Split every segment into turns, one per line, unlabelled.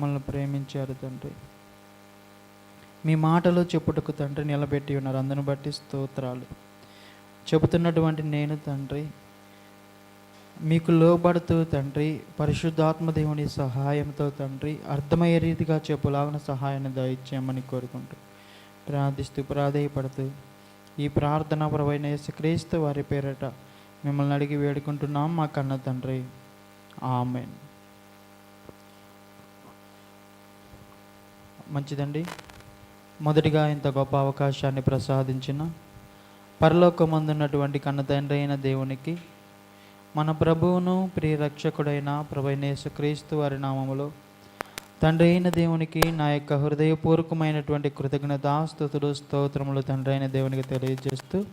మమ్మల్ని ప్రేమించారు తండ్రి. మీ మాటలు చెప్పుటకు తండ్రి నిలబెట్టి ఉన్నారు. అందును బట్టి స్తోత్రాలు. చెబుతున్నటువంటి నేను తండ్రి మీకు లోబడుతూ తండ్రి పరిశుద్ధాత్మ దేవుని సహాయంతో తండ్రి అర్థమయ్యే రీతిగా చెప్పులాగిన సహాయాన్ని దయచేయమని కోరుకుంటూ ప్రార్థిస్తూ ప్రాధేయపడుతూ ఈ ప్రార్థన పరమైన యేసుక్రీస్తు వారి పేరట మిమ్మల్ని అడిగి వేడుకుంటున్నాం. మా కన్న తండ్రి. ఆమెన్. మంచిదండి. మొదటిగా ఇంత గొప్ప అవకాశాన్ని ప్రసాదించిన పరలోకమందున్నటువంటి కన్న తండ్రి అయిన దేవునికి మన ప్రభువును ప్రియరక్షకుడైన ప్రభైనేసు క్రీస్తు వారి నామములో తండ్రి అయిన దేవునికి నా యొక్క హృదయపూర్వకమైనటువంటి కృతజ్ఞతాస్తుతులు స్తోత్రములు తండ్రి అయిన దేవునికి తెలియజేస్తూ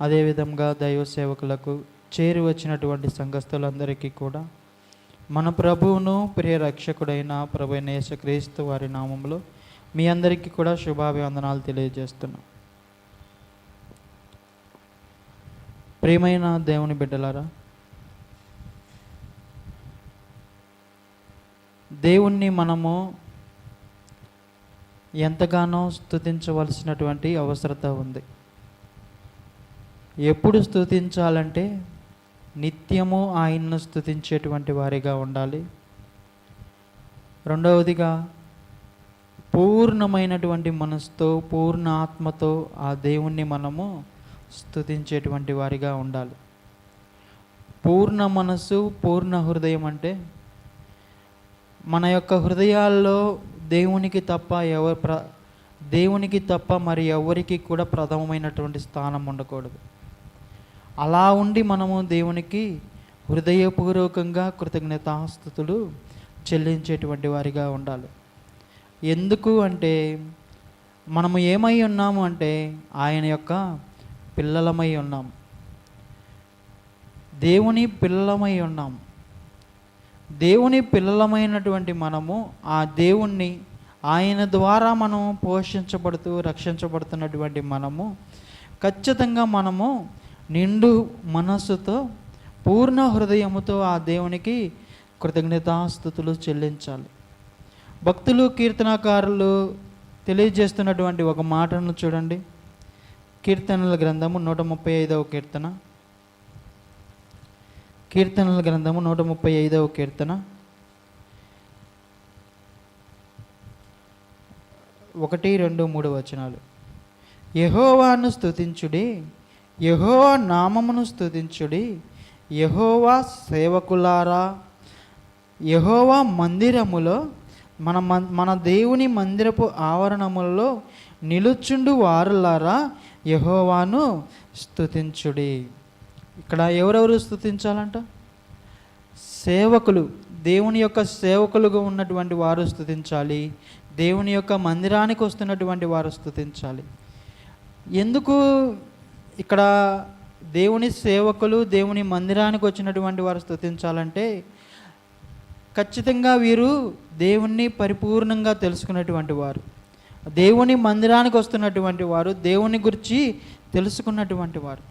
అదేవిధంగా దైవ సేవకులకు చేరి వచ్చినటువంటి సంఘస్థులందరికీ కూడా మన ప్రభువును ప్రియ రక్షకుడైన ప్రభైనేసు క్రీస్తు వారి నామంలో మీ అందరికీ కూడా శుభాభివందనాలు తెలియజేస్తున్నాం. ప్రియమైన దేవుని బిడ్డలారా దేవుణ్ణి మనము ఎంతగానో స్థుతించవలసినటువంటి అవసరత ఉంది. ఎప్పుడు స్థుతించాలంటే నిత్యము ఆయన్ను స్థుతించేటువంటి వారిగా ఉండాలి. రెండవదిగా పూర్ణమైనటువంటి మనసుతో పూర్ణ ఆత్మతో ఆ దేవుణ్ణి మనము స్థుతించేటువంటి వారిగా ఉండాలి. పూర్ణ మనసు పూర్ణ హృదయం అంటే మన యొక్క హృదయాల్లో దేవునికి తప్ప ఎవరు ప్ర దేవునికి తప్ప మరి ఎవరికి కూడా ప్రథమమైనటువంటి స్థానం ఉండకూడదు. అలా ఉండి మనము దేవునికి హృదయపూర్వకంగా కృతజ్ఞతాస్థుతులు చెల్లించేటువంటి వారిగా ఉండాలి. ఎందుకు అంటే మనము ఏమై ఉన్నాము అంటే ఆయన యొక్క పిల్లలమై ఉన్నాం. దేవుని పిల్లలమై ఉన్నాం. దేవుని పిల్లలమైనటువంటి మనము ఆ దేవుణ్ణి ఆయన ద్వారా మనం పోషించబడుతూ రక్షించబడుతున్నటువంటి మనము ఖచ్చితంగా మనము నిండు మనస్సుతో పూర్ణ హృదయముతో ఆ దేవునికి కృతజ్ఞతాస్థుతులు చెల్లించాలి. భక్తులు కీర్తనకారులు తెలియజేస్తున్నటువంటి ఒక మాటను చూడండి. కీర్తనల గ్రంథము నూట ముప్పై ఐదవ కీర్తన. కీర్తనల గ్రంథము నూట ముప్పై ఐదవ కీర్తన. ఒకటి రెండు మూడు వచనాలు. యహోవాను స్తుతించుడి. యహో నామమును స్థుతించుడి యహోవా సేవకులారా. యహోవా మందిరములో మన మన దేవుని మందిరపు ఆవరణములలో నిలుచుండు వారులారా యహోవాను స్థుతించుడి ఇక్కడ ఎవరెవరు స్థుతించాలంట సేవకులు. దేవుని యొక్క సేవకులుగా ఉన్నటువంటి వారు స్థుతించాలి దేవుని యొక్క మందిరానికి వస్తున్నటువంటి వారు స్థుతించాలి ఎందుకు ఇక్కడ దేవుని సేవకులు దేవుని మందిరానికి వచ్చినటువంటి వారు స్థుతించాలంటే ఖచ్చితంగా వీరు దేవుణ్ణి పరిపూర్ణంగా తెలుసుకున్నటువంటి వారు. దేవుని మందిరానికి వస్తున్నటువంటి వారు దేవుని గురించి తెలుసుకున్నటువంటి వారు.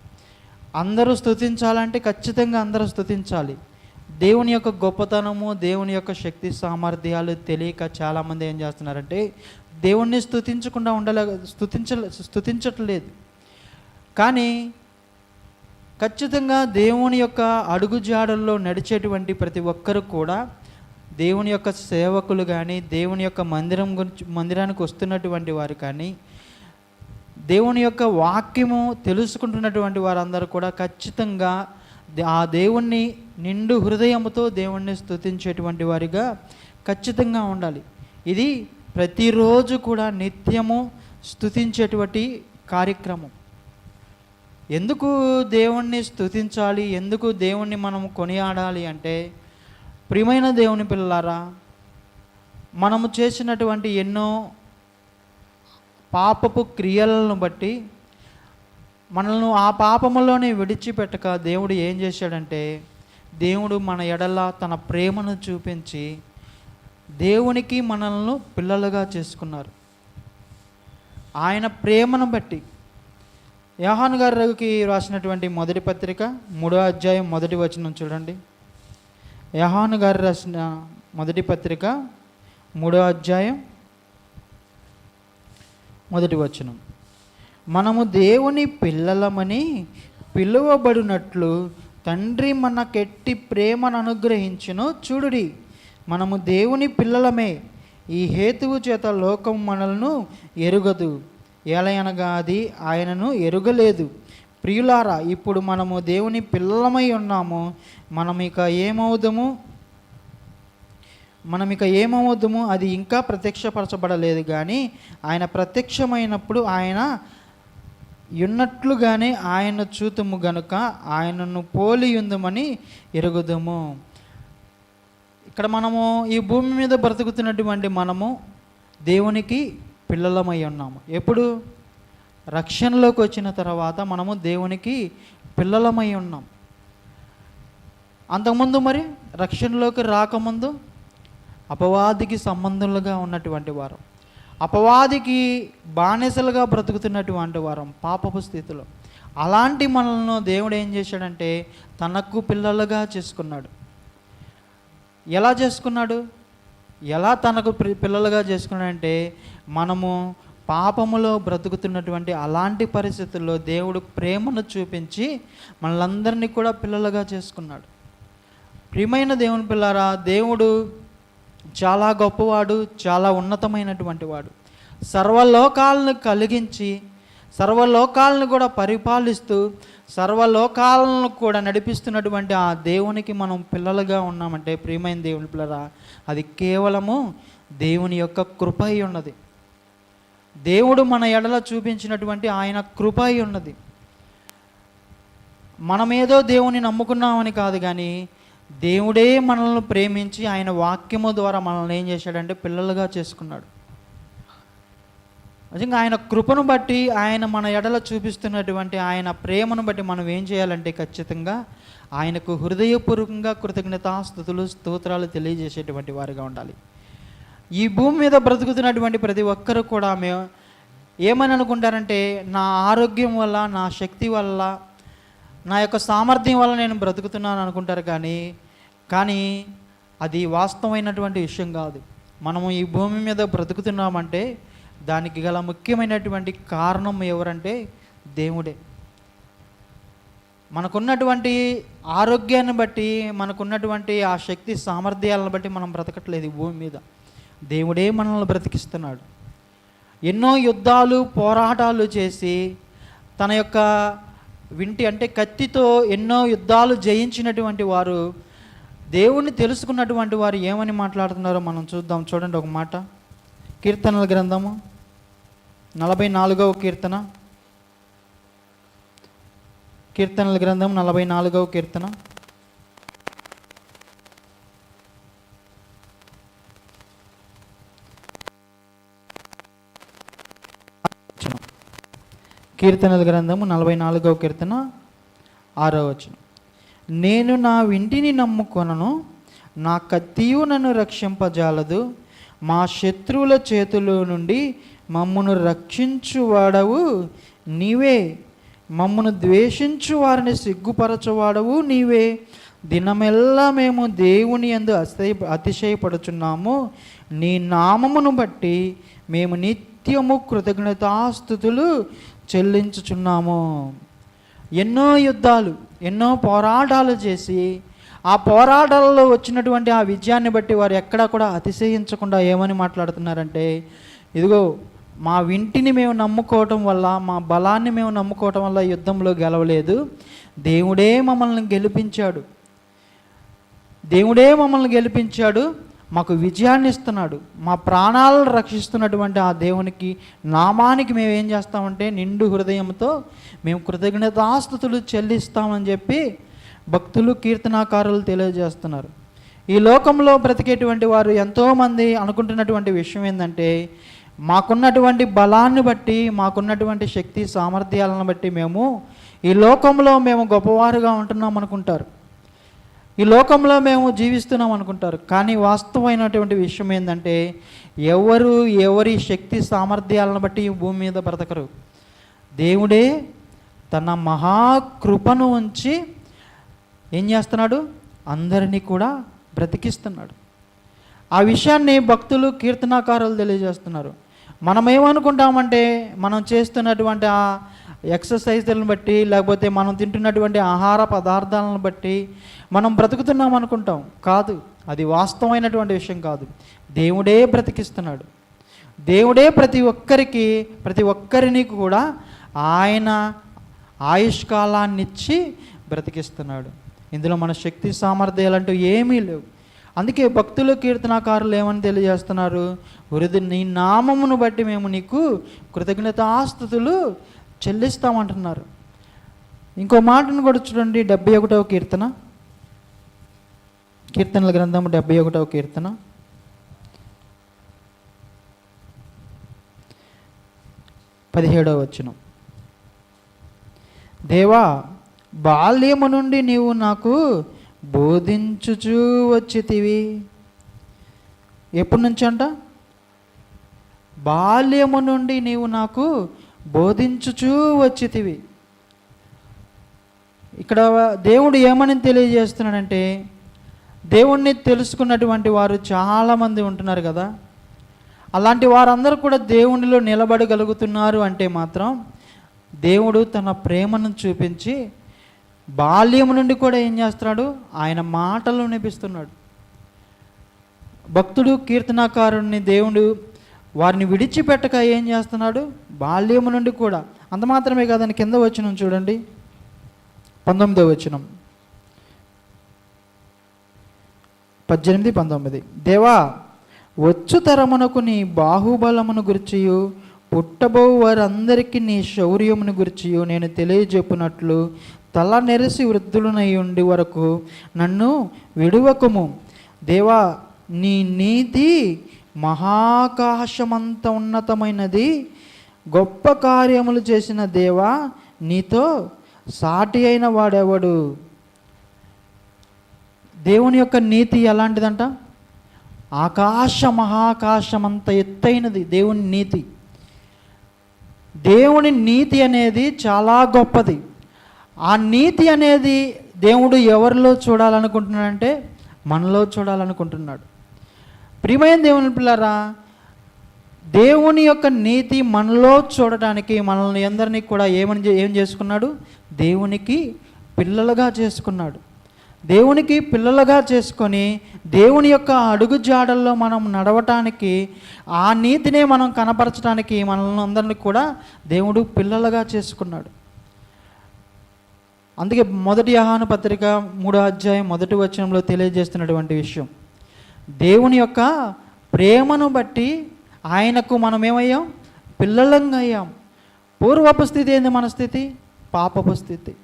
అందరూ స్థుతించాలంటే ఖచ్చితంగా అందరూ స్థుతించాలి దేవుని యొక్క గొప్పతనము దేవుని యొక్క శక్తి సామర్థ్యాలు తెలియక చాలామంది ఏం చేస్తున్నారంటే దేవుణ్ణి స్థుతించకుండా ఉండలే స్థుతించ స్థుతించట్లేదు కానీ ఖచ్చితంగా దేవుని యొక్క అడుగుజాడల్లో నడిచేటువంటి ప్రతి ఒక్కరు కూడా దేవుని యొక్క సేవకులు కానీ దేవుని యొక్క మందిరం గురించి మందిరానికి వస్తున్నటువంటి వారు కానీ దేవుని యొక్క వాక్యము తెలుసుకుంటున్నటువంటి వారందరూ కూడా ఖచ్చితంగా ఆ దేవుణ్ణి నిండు హృదయముతో దేవుణ్ణి స్తుతించేటువంటి వారిగా ఖచ్చితంగా ఉండాలి. ఇది ప్రతిరోజు కూడా నిత్యము స్తుతించేటువంటి కార్యక్రమం. ఎందుకు దేవుణ్ణి స్తుతించాలి? ఎందుకు దేవుణ్ణి మనం కొనియాడాలి అంటే ప్రియమైన దేవుని పిల్లలారా మనము చేసినటువంటి ఎన్నో పాపపు క్రియలను బట్టి మనల్ని ఆ పాపములోనే విడిచిపెట్టక దేవుడు ఏం చేశాడంటే దేవుడు మన ఎడల తన ప్రేమను చూపించి దేవునికి మనల్ని పిల్లలుగా చేసుకున్నారు. ఆయన ప్రేమను బట్టి యోహాన్ గారికి రాసినటువంటి మొదటి పత్రిక మూడో అధ్యాయం మొదటి వచనం చూడండి. యహాన్ గారు రాసిన మొదటి పత్రిక మూడో అధ్యాయం మొదటి వచనం. మనము దేవుని పిల్లలమని పిలువబడినట్లు తండ్రి మనకెట్టి ప్రేమను అనుగ్రహించును చూడుడి. మనము దేవుని పిల్లలమే. ఈ హేతువు చేత లోకం మనలను ఎరుగదు. ఏలయనగా అది ఆయనను ఎరుగలేదు. ప్రియులారా ఇప్పుడు మనము దేవుని పిల్లలమై ఉన్నాము. మనం ఇక ఏమవుదము? మనం ఇక ఏమవుద్దుము అది ఇంకా ప్రత్యక్షపరచబడలేదు కానీ ఆయన ప్రత్యక్షమైనప్పుడు ఆయన ఉన్నట్లుగానే ఆయన చూతుము గనుక ఆయనను పోలి ఉందమని ఎరుగుదము. ఇక్కడ మనము ఈ భూమి మీద బ్రతుకుతున్నటువంటి మనము దేవునికి పిల్లలమై ఉన్నాము. ఎప్పుడు? రక్షణలోకి వచ్చిన తర్వాత మనము దేవునికి పిల్లలమై ఉన్నాం. అంతకుముందు మరి రక్షణలోకి రాకముందు అపవాదికి సంబంధులుగా ఉన్నటువంటి వారు అపవాదికి బానిసలుగా బ్రతుకుతున్నటువంటి వారం పాపపు స్థితిలో. అలాంటి మనలను దేవుడు ఏం చేశాడంటే తనకు పిల్లలుగా చేసుకున్నాడు. ఎలా చేసుకున్నాడు? ఎలా తనకు పిల్లలుగా చేసుకున్నాడంటే మనము పాపములో బ్రతుకుతున్నటువంటి అలాంటి పరిస్థితుల్లో దేవుడు ప్రేమను చూపించి మనలందరినీ కూడా పిల్లలుగా చేసుకున్నాడు. ప్రియమైన దేవుని పిల్లారా దేవుడు చాలా గొప్పవాడు చాలా ఉన్నతమైనటువంటి వాడు. సర్వలోకాలను కలిగించి సర్వలోకాలను కూడా పరిపాలిస్తూ సర్వలోకాలను కూడా నడిపిస్తున్నటువంటి ఆ దేవునికి మనం పిల్లలుగా ఉన్నామంటే ప్రియమైన దేవుని పిల్లరా అది కేవలము దేవుని యొక్క కృప అయి ఉన్నది. దేవుడు మన ఎడల చూపించినటువంటి ఆయన కృప అయి ఉన్నది. మనమేదో దేవుని నమ్ముకున్నామని కాదు కానీ దేవుడే మనల్ని ప్రేమించి ఆయన వాక్యము ద్వారా మనల్ని ఏం చేశాడంటే పిల్లలుగా చేసుకున్నాడు. నిజంగా ఆయన కృపను బట్టి ఆయన మన ఎడల చూపిస్తున్నటువంటి ఆయన ప్రేమను బట్టి మనం ఏం చేయాలంటే ఖచ్చితంగా ఆయనకు హృదయపూర్వకంగా కృతజ్ఞతాస్థుతులు స్తోత్రాలు తెలియజేసేటువంటి వారిగా ఉండాలి. ఈ భూమి మీద బ్రతుకుతున్నటువంటి ప్రతి ఒక్కరు కూడా మేము ఏమని అనుకుంటారంటే నా ఆరోగ్యం వల్ల నా శక్తి వల్ల నా యొక్క సామర్థ్యం వల్ల నేను బ్రతుకుతున్నాను అనుకుంటారు కానీ కానీ అది వాస్తవమైనటువంటి విషయం కాదు. మనము ఈ భూమి మీద బ్రతుకుతున్నామంటే దానికి గల ముఖ్యమైనటువంటి కారణం ఎవరంటే దేవుడే. మనకున్నటువంటి ఆరోగ్యాన్ని బట్టి మనకున్నటువంటి ఆ శక్తి సామర్థ్యాలను బట్టి మనం బ్రతకట్లేదు భూమి మీద. దేవుడే మనల్ని బ్రతికిస్తున్నాడు. ఎన్నో యుద్ధాలు పోరాటాలు చేసి తన యొక్క వింటి అంటే కత్తితో ఎన్నో యుద్ధాలు జయించినటువంటి వారు దేవుణ్ణి తెలుసుకున్నటువంటి వారు ఏమని మాట్లాడుతున్నారో మనం చూద్దాం. చూడండి ఒక మాట. కీర్తనల గ్రంథము. నలభై నాలుగవ కీర్తన. కీర్తనల గ్రంథం నలభై నాలుగవ కీర్తన. కీర్తనల గ్రంథము నలభై నాలుగవ కీర్తన. ఆరో వచనం. నేను నా వింటిని నమ్ముకొనను నా కత్తియు నన్ను రక్షింపజాలదు. మా శత్రువుల చేతిలో నుండి మమ్మను రక్షించువాడవు నీవే. మమ్మను ద్వేషించు వారిని సిగ్గుపరచువాడవు నీవే. దినమెల్లా మేము దేవుని యందు అతిశయ అతిశయపడుచున్నాము. నీ నామమును బట్టి మేము నిత్యము కృతజ్ఞతాస్థుతులు చెల్లించుచున్నాము. ఎన్నో యుద్ధాలు ఎన్నో పోరాటాలు చేసి ఆ పోరాటాలలో వచ్చినటువంటి ఆ విజయాన్ని బట్టి వారు ఎక్కడా కూడా అతిశయించకుండా ఏమని మాట్లాడుతున్నారంటే ఇదిగో మా వింటిని మేము నమ్ముకోవటం వల్ల మా బలాన్ని మేము నమ్ముకోవటం వల్ల యుద్ధంలో గెలవలేదు. దేవుడే మమ్మల్ని గెలిపించాడు. దేవుడే మమ్మల్ని గెలిపించాడు. మాకు విజయాన్ని ఇస్తున్నాడు. మా ప్రాణాలను రక్షిస్తున్నటువంటి ఆ దేవునికి నామానికి మేము ఏం చేస్తామంటే నిండు హృదయంతో మేము కృతజ్ఞతాస్థుతులు చెల్లిస్తామని చెప్పి భక్తులు కీర్తనాకారులు తెలియజేస్తున్నారు. ఈ లోకంలో బ్రతికేటువంటి వారు ఎంతోమంది అనుకుంటున్నటువంటి విషయం ఏంటంటే మాకున్నటువంటి బలాన్ని బట్టి మాకున్నటువంటి శక్తి సామర్థ్యాలను బట్టి మేము ఈ లోకంలో మేము గొప్పవారుగా ఉంటున్నాం అనుకుంటారు. ఈ లోకంలో మేము జీవిస్తున్నాం అనుకుంటారు. కానీ వాస్తవమైనటువంటి విషయం ఏంటంటే ఎవరు ఎవరి శక్తి సామర్థ్యాలను బట్టి ఈ భూమి మీద బ్రతకరు. దేవుడే తన మహాకృపను ఉంచి ఏం చేస్తున్నాడు? అందరినీ కూడా బ్రతికిస్తున్నాడు. ఆ విషయాన్ని భక్తులు కీర్తనాకారులు తెలియజేస్తున్నారు. మనం ఏమనుకుంటామంటే మనం చేస్తున్నటువంటి ఆ ఎక్సర్సైజులను బట్టి లేకపోతే మనం తింటున్నటువంటి ఆహార పదార్థాలను బట్టి మనం బ్రతుకుతున్నాం అనుకుంటాం కాదు అది వాస్తవమైనటువంటి విషయం కాదు. దేవుడే బ్రతికిస్తున్నాడు. దేవుడే ప్రతి ఒక్కరికి ప్రతి ఒక్కరిని కూడా ఆయన ఆయుష్కాలాన్నిచ్చి బ్రతికిస్తున్నాడు. ఇందులో మన శక్తి సామర్థ్యాలంటూ ఏమీ లేవు. అందుకే భక్తులు కీర్తనాకారులు ఏమని తెలియజేస్తున్నారు? వృద్ధి నీ నామమును బట్టి మేము నీకు కృతజ్ఞతాస్థుతులు చెల్లిస్తామంటున్నారు. ఇంకో మాటను కూడా చూడండి డెబ్బై ఒకటవ కీర్తన. కీర్తనల గ్రంథం డెబ్బై ఒకటవ కీర్తన. పదిహేడవ వచనం. దేవా బాల్యము నుండి నీవు నాకు బోధించుచూ వచ్చితివి. ఎప్పటి నుంచి అంట? బాల్యము నుండి నీవు నాకు బోధించుచూ వచ్చితివి. ఇక్కడ దేవుడు ఏమని తెలియజేస్తున్నాడంటే దేవుణ్ణి తెలుసుకున్నటువంటి వారు చాలామంది ఉంటున్నారు కదా. అలాంటి వారందరూ కూడా దేవునిలో నిలబడగలుగుతున్నారు అంటే మాత్రం దేవుడు తన ప్రేమను చూపించి బాల్యం నుండి కూడా ఏం చేస్తున్నాడు? ఆయన మాటలు వినిపిస్తున్నాడు. భక్తుడు కీర్తనాకారుణ్ణి దేవుడు వారిని విడిచిపెట్టక ఏం చేస్తున్నాడు? బాల్యము నుండి కూడా. అంత మాత్రమే కాదని కింద వచ్చిన చూడండి. పంతొమ్మిదో వచనం. పద్దెనిమిది పంతొమ్మిది. దేవా వచ్చు తరమునకు నీ బాహుబలమును గురిచియు పుట్టబో వారందరికీ నీ శౌర్యమును గురిచియు నేను తెలియజెప్పినట్లు తల నెరిసి వృద్ధులనై ఉండి వరకు నన్ను విడువకుము. దేవా నీ నీతి మహాకాశమంత ఉన్నతమైనది. గొప్ప కార్యములు చేసిన దేవా నీతో సాటి అయిన వాడెవడు? దేవుని యొక్క నీతి ఎలాంటిదంట? ఆకాశ మహాకాశమంత ఎత్తైనది దేవుని నీతి. దేవుని నీతి అనేది చాలా గొప్పది. ఆ నీతి అనేది దేవుడు ఎవరిలో చూడాలనుకుంటున్నాడంటే మనలో చూడాలనుకుంటున్నాడు. ప్రియమైన దేవుని పిల్లరా దేవుని యొక్క నీతి మనలో చూడటానికి మనల్ని అందరినీ కూడా ఏమని ఏం చేసుకున్నాడు? దేవునికి పిల్లలుగా చేసుకున్నాడు. దేవునికి పిల్లలుగా చేసుకొని దేవుని యొక్క అడుగు జాడల్లో మనం నడవటానికి ఆ నీతినే మనం కనపరచడానికి మనల్ని అందరినీ కూడా దేవుడు పిల్లలుగా చేసుకున్నాడు. అందుకే మొదటి ఆహ్వాన పత్రిక మూడో అధ్యాయం మొదటి వచనంలో తెలియజేస్తున్నటువంటి విషయం. దేవుని యొక్క ప్రేమను బట్టి ఆయనకు మనం ఏమయ్యాం పిల్లలంగా అయ్యాం. పూర్వపు స్థితి ఏంది మన స్థితి? పాపపు స్థితి.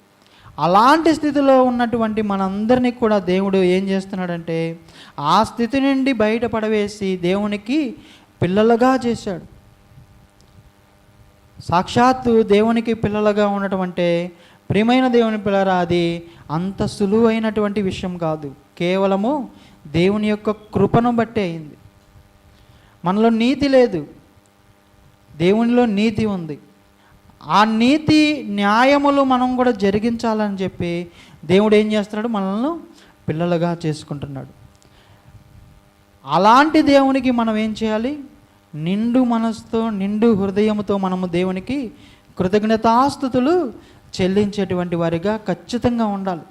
అలాంటి స్థితిలో ఉన్నటువంటి మనందరినీ కూడా దేవుడు ఏం చేస్తున్నాడంటే ఆ స్థితి నుండి బయటపడవేసి దేవునికి పిల్లలుగా చేశాడు. సాక్షాత్తు దేవునికి పిల్లలుగా ఉండటం అంటే ప్రియమైన దేవుని పిల్లరా అది అంత సులువైనటువంటి విషయం కాదు. కేవలము దేవుని యొక్క కృపను బట్టి అయింది. మనలో నీతి లేదు. దేవునిలో నీతి ఉంది. ఆ నీతి న్యాయములు మనం కూడా జరిగించాలని చెప్పి దేవుడు ఏం చేస్తున్నాడు? మనల్ని పిల్లలుగా చేసుకుంటున్నాడు. అలాంటి దేవునికి మనం ఏం చేయాలి? నిండు మనసుతో నిండు హృదయంతో మనము దేవునికి కృతజ్ఞతాస్థుతులు చెల్లించేటువంటి వారిగా ఖచ్చితంగా ఉండాలి.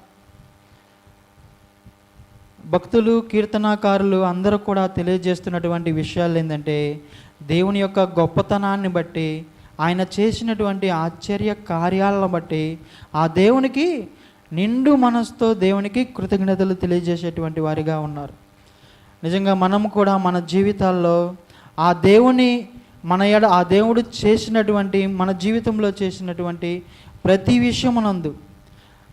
భక్తులు కీర్తనాకారులు అందరూ కూడా తెలియజేస్తున్నటువంటి విషయాలు ఏంటంటే దేవుని యొక్క గొప్పతనాన్ని బట్టి ఆయన చేసినటువంటి ఆశ్చర్య కార్యాలను బట్టి ఆ దేవునికి నిండు మనసుతో దేవునికి కృతజ్ఞతలు తెలియజేసేటువంటి వారిగా ఉన్నారు. నిజంగా మనం కూడా మన జీవితాల్లో ఆ దేవుని మన ఎడ ఆ దేవుడు చేసినటువంటి మన జీవితంలో చేసినటువంటి ప్రతి విషయమునందు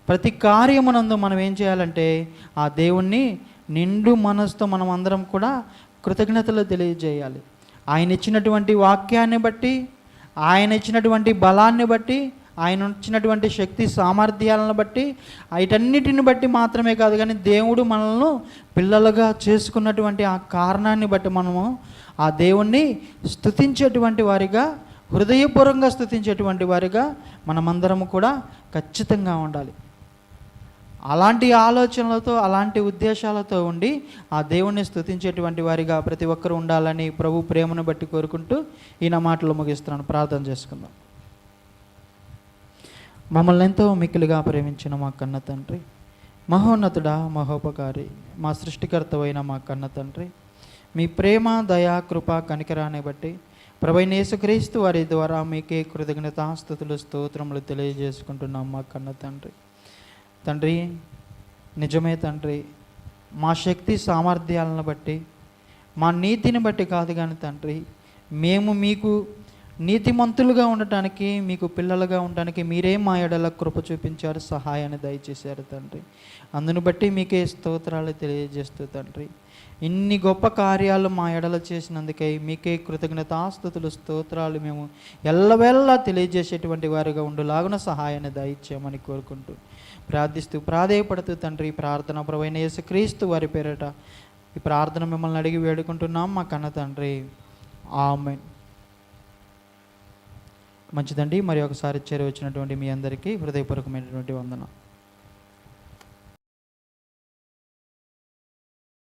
ప్రతి కార్యమునందు మనం ఏం చేయాలంటే ఆ దేవుణ్ణి నిండు మనసుతో మనం అందరం కూడా కృతజ్ఞతలు తెలియజేయాలి. ఆయన ఇచ్చినటువంటి వాక్యాన్ని బట్టి ఆయన ఇచ్చినటువంటి బలాన్ని బట్టి ఆయన ఇచ్చినటువంటి శక్తి సామర్థ్యాలను బట్టి వీటన్నిటిని బట్టి మాత్రమే కాదు కానీ దేవుడు మనల్ని పిల్లలుగా చేసుకున్నటువంటి ఆ కారణాన్ని బట్టి మనము ఆ దేవుణ్ణి స్థుతించేటువంటి వారిగా హృదయపూర్వకంగా స్థుతించేటువంటి వారిగా మనమందరము కూడా ఖచ్చితంగా ఉండాలి. అలాంటి ఆలోచనలతో అలాంటి ఉద్దేశాలతో ఉండి ఆ దేవుణ్ణి స్థుతించేటువంటి వారిగా ప్రతి ఒక్కరు ఉండాలని ప్రభు ప్రేమను బట్టి కోరుకుంటూ ఈయన మాటలు ముగిస్తున్నాను. ప్రార్థన చేసుకుందాం. మమ్మల్ని ఎంతో మిక్కిలిగా ప్రేమించిన మా కన్న తండ్రి మహోన్నతుడా మహోపకారి మా సృష్టికర్తవైన మా కన్న తండ్రి మీ ప్రేమ దయా కృప కనికరాన్ని బట్టి ప్రభైన యేసుక్రీస్తు వారి ద్వారా మీకే కృతజ్ఞతాస్థుతులు స్తోత్రములు తెలియజేసుకుంటున్నాం మా కన్న తండ్రి. తండ్రి నిజమే తండ్రి మా శక్తి సామర్థ్యాలను బట్టి మా నీతిని బట్టి కాదు కానీ తండ్రి మేము మీకు నీతిమంతులుగా ఉండటానికి మీకు పిల్లలుగా ఉండటానికి మీరే మా ఎడల కృప చూపించారు సహాయాన్ని దయచేశారు తండ్రి. అందును బట్టి మీకే స్తోత్రాలు తెలియజేస్తూ తండ్రి. ఇన్ని గొప్ప కార్యాలు మా ఎడల చేసినందుకై మీకే కృతజ్ఞతాస్థుతులు స్తోత్రాలు మేము ఎల్లవెల్లా తెలియజేసేటువంటి వారిగా ఉండులాగున సహాయాన్ని దయచేయమని కోరుకుంటూ ప్రార్థిస్తూ ప్రాధేయపడుతూ తండ్రి ఈ ప్రార్థన ప్రవైన యేసుక్రీస్తు వారి పేరట ఈ ప్రార్థన మిమ్మల్ని అడిగి వేడుకుంటున్నాం మా కన్న తండ్రి. ఆమెన్. మంచిదండి. మరి ఒకసారి చేరి వచ్చినటువంటి మీ అందరికీ హృదయపూర్వకమైనటువంటి వందనం